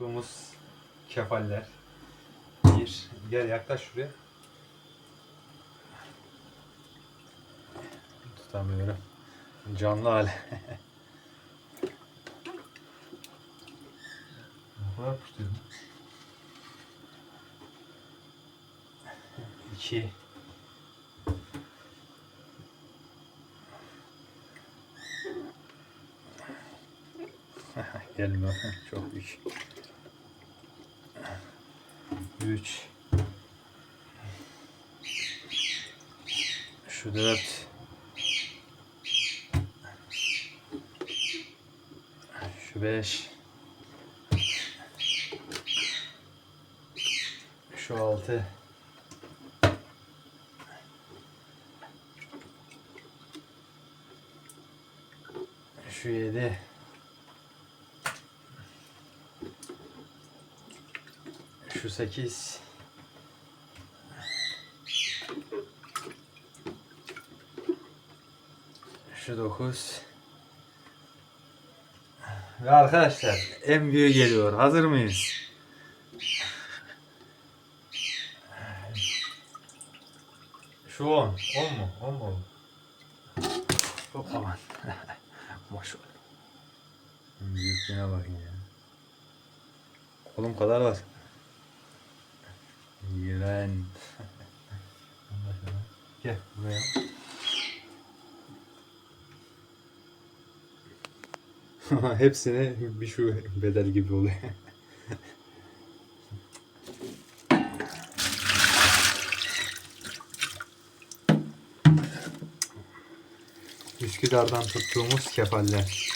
tuttuğumuz kefaller. Bir. Gel yaklaş şuraya. Tutamıyorum. Canlı hali. Ne yapıştırdım? İki. Gelme. Çok büyük. Üç. Şu dört. Şu beş. Şu altı. Şu yedi. Şu sekiz. Şu dokuz. Ve arkadaşlar en büyüğü geliyor. Hazır mıyız? Şu on. On mu? On mu? Hop aman. Maşallah. Büyüklüğüne bakın ya. Kolum kadar var. Hepsine bir şu bedel gibi oluyor. Üsküdar'dan tuttuğumuz kefaller.